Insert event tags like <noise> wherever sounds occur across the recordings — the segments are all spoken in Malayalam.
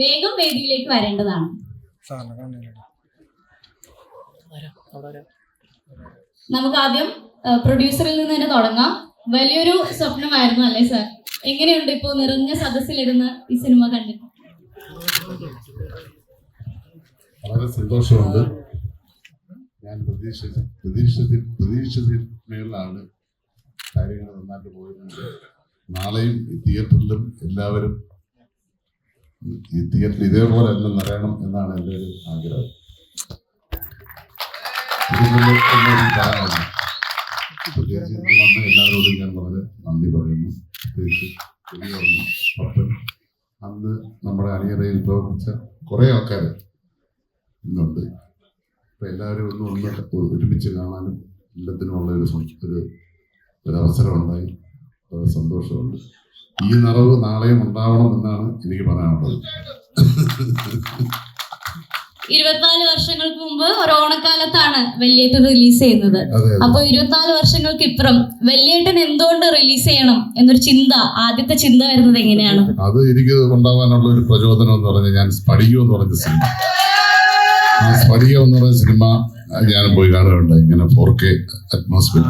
വേഗം വേദിയിലേക്ക് വരേണ്ടതാണ്. നമുക്ക് ആദ്യം പ്രൊഡ്യൂസറിൽ നിന്ന് തന്നെ തുടങ്ങാം. വലിയൊരു സ്വപ്നമായിരുന്നു അല്ലേ സാർ എങ്ങനെയുണ്ട് ഇപ്പോ നിറഞ്ഞ സദസ്സിലിരുന്ന് ഈ സിനിമ കണ്ടിട്ട് വളരെ സന്തോഷമുണ്ട്. ഞാൻ പ്രതീക്ഷിച്ച പ്രതീക്ഷിച്ചതിൽ മേളിലാണ് കാര്യങ്ങൾ നന്നായിട്ട് പോയിട്ടുണ്ട് നാളെയും തിയേറ്ററിലും എല്ലാവരും ഈ തിയേറ്ററിൽ ഇതേപോലെ തന്നെ നിറയണം എന്നാണ് എന്റെ ഒരു ആഗ്രഹം. പ്രത്യേകിച്ച് എല്ലാവരോടും ഞാൻ വളരെ നന്ദി പറയുന്നു. പ്രത്യേകിച്ച് പപ്പൻ അന്ന് നമ്മുടെ അണിയറയിൽ പ്രവർത്തിച്ച കുറേ ആൾക്കാർ ഇന്നുണ്ട്. അപ്പൊ എല്ലാവരും ഒന്ന് ഒന്ന് ഒരുമിച്ച് കാണാനും എല്ലാത്തിനുമുള്ള ഒരു ഒരു അവസരം ഉണ്ടായി വളരെ സന്തോഷമുണ്ട്. ഈ നിറവ് നാളെയും ഉണ്ടാവണം എന്നാണ് എനിക്ക് പറയാനുള്ളത്. ഇരുപത്തിനാല് വർഷങ്ങൾക്ക് മുമ്പ് ഒരു ഓണക്കാലത്താണ് വെള്ളിയേട്ടൻ റിലീസ് ചെയ്യുന്നത്. അപ്പൊ ഇരുപത്തിനാല് വർഷങ്ങൾക്ക് ഇപ്പുറം വെള്ളിയേട്ടൻ എന്തുകൊണ്ട് റിലീസ് ചെയ്യണം എന്നൊരു ചിന്ത ആദ്യത്തെ ചിന്ത വരുന്നത് എങ്ങനെയാണ്? അത് എനിക്ക് ഉണ്ടാവാനുള്ള ഒരു പ്രചോദനം എന്ന് പറഞ്ഞാൽ ഞാൻ സ്ഫടികം എന്ന് പറഞ്ഞ സിനിമ. ആ സ്ഫടികം എന്ന് പറഞ്ഞ സിനിമ ഞാൻ പോയി കാണുകയുണ്ട് ഇങ്ങനെ ഫോർ കെ അറ്റ്മോസ്ഫിയർ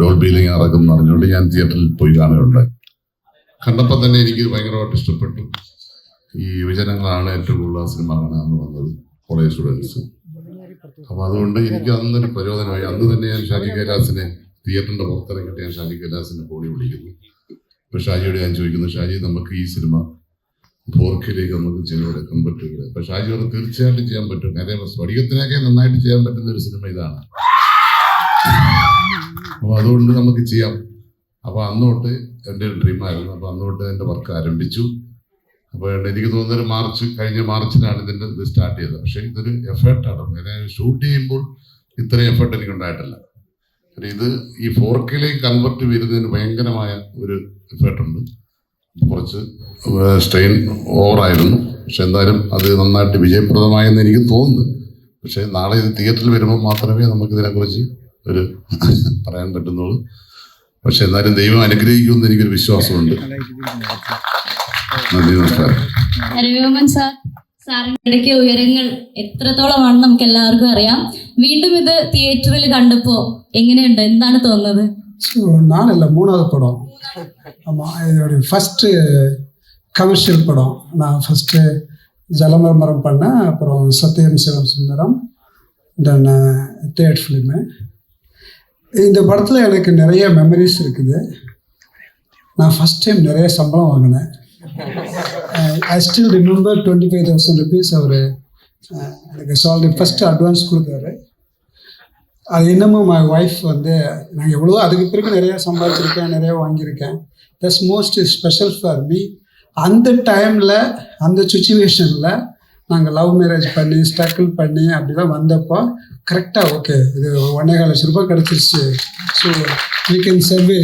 ഡോൾബിയിൽ ഇങ്ങനെ നടക്കും പറഞ്ഞുകൊണ്ട് ഞാൻ തിയേറ്ററിൽ പോയി കാണുകയുണ്ടായി. കണ്ടപ്പോൾ തന്നെ എനിക്ക് ഭയങ്കരമായിട്ട് ഇഷ്ടപ്പെട്ടു. ഈ യുവജനങ്ങളാണ് ഏറ്റവും കൂടുതൽ സിനിമ കാണാമെന്ന് വന്നത് കോളേജ് സ്റ്റുഡൻസ്. അപ്പൊ അതുകൊണ്ട് എനിക്ക് അന്നൊരു പ്രചോദനമായി. അന്ന് തന്നെ ഞാൻ ഷാജി കൈലാസിനെ തിയേറ്ററിന്റെ പുറത്തിറങ്ങിയിട്ട് ഞാൻ ഷാജി കൈലാസിനെ ഫോണിൽ വിളിക്കുന്നു. ഇപ്പം ഷാജിയോട് ഞാൻ ചോദിക്കുന്നു ഷാജി നമുക്ക് ഈ സിനിമ ഫോർക്കിലേക്ക് നമുക്ക് ചെയ്തെടുക്കാൻ പറ്റില്ല അപ്പൊ ഷാജി തീർച്ചയായിട്ടും ചെയ്യാൻ പറ്റും. കാര്യം സ്ഫടികത്തിനൊക്കെ നന്നായിട്ട് ചെയ്യാൻ പറ്റുന്ന ഒരു സിനിമ ഇതാണ്. അപ്പൊ അതുകൊണ്ട് നമുക്ക് ചെയ്യാം. അപ്പൊ അന്ന് തൊട്ട് എന്റെ ഒരു ഡ്രീമായിരുന്നു അപ്പൊ അന്ന് തൊട്ട് എന്റെ വർക്ക് ആരംഭിച്ചു. അപ്പോൾ എനിക്ക് തോന്നുന്നത് മാർച്ച് കഴിഞ്ഞ മാർച്ചിലാണ് ഇതിന്റെ ഇത് സ്റ്റാർട്ട് ചെയ്തത്. പക്ഷേ ഇതൊരു എഫേർട്ടാണ് ഇങ്ങനെ ഷൂട്ട് ചെയ്യുമ്പോൾ ഇത്രയും എഫേർട്ട് എനിക്ക് ഉണ്ടായിട്ടില്ല. ഇത് ഈ ഫോർ കെയിലേക്ക് കൺവെർട്ട് വരുന്നതിന് ഭയങ്കരമായ ഒരു എഫേർട്ടുണ്ട് കുറച്ച് സ്ട്രെയിൻ ഓവറായിരുന്നു പക്ഷെ എന്തായാലും അത് നന്നായിട്ട് വിജയപ്രദമായെന്ന് എനിക്ക് തോന്നുന്നു. പക്ഷേ നാളെ ഇത് തിയേറ്ററിൽ വരുമ്പോൾ മാത്രമേ നമുക്കിതിനെക്കുറിച്ച് ഒരു <laughs> പറയാൻ പറ്റുന്നുള്ളൂ. പക്ഷെ എന്നാലും ദൈവം അനുഗ്രഹിക്കുമെന്ന് എനിക്കൊരു വിശ്വാസമുണ്ട് നന്ദി നമസ്കാരം രവിവർമ്മൻ സാർ സാറിന്റെ ഇടയ്ക്ക് ഉയരങ്ങൾ എത്രത്തോളമാണെന്ന് നമുക്ക് എല്ലാവർക്കും അറിയാം വീണ്ടും ഇത് തിയേറ്ററിൽ കണ്ടപ്പോ എങ്ങനെയുണ്ട് എന്താണ് തോന്നുന്നത് ஸோ நானில்ல மூணாவது படம் ஆமாம் இதோடைய ஃபஸ்ட்டு கமர்ஷியல் படம் நான் ஃபஸ்ட்டு ஜலமர்மரம் பண்ணேன் அப்புறம் Sathyam Sivam Sundaram then third film இந்த படத்தில் எனக்கு நிறைய மெமரிஸ் இருக்குது. நான் ஃபஸ்ட் டைம் நிறைய சம்பளம் வாங்கினேன். I still remember twenty five thousand rupees அவர் எனக்கு சாலரி ஃபஸ்ட்டு அட்வான்ஸ் கொடுத்தாரு. அது இன்னமும் மை ஒய்ஃப் வந்து நான் எவ்வளோ அதுக்கு பிறகு நிறையா சம்பாதிச்சிருக்கேன் நிறையா வாங்கியிருக்கேன். That's most special for me அந்த டைமில் அந்த சுச்சுவேஷனில் நாங்கள் லவ் மேரேஜ் பண்ணி ஸ்ட்ரகிள் பண்ணி அப்படிலாம் வந்தப்போ கரெக்டாக ஓகே இது ஒன்றே கால் லட்ச ரூபாய் கிடச்சிருச்சு. So we can survey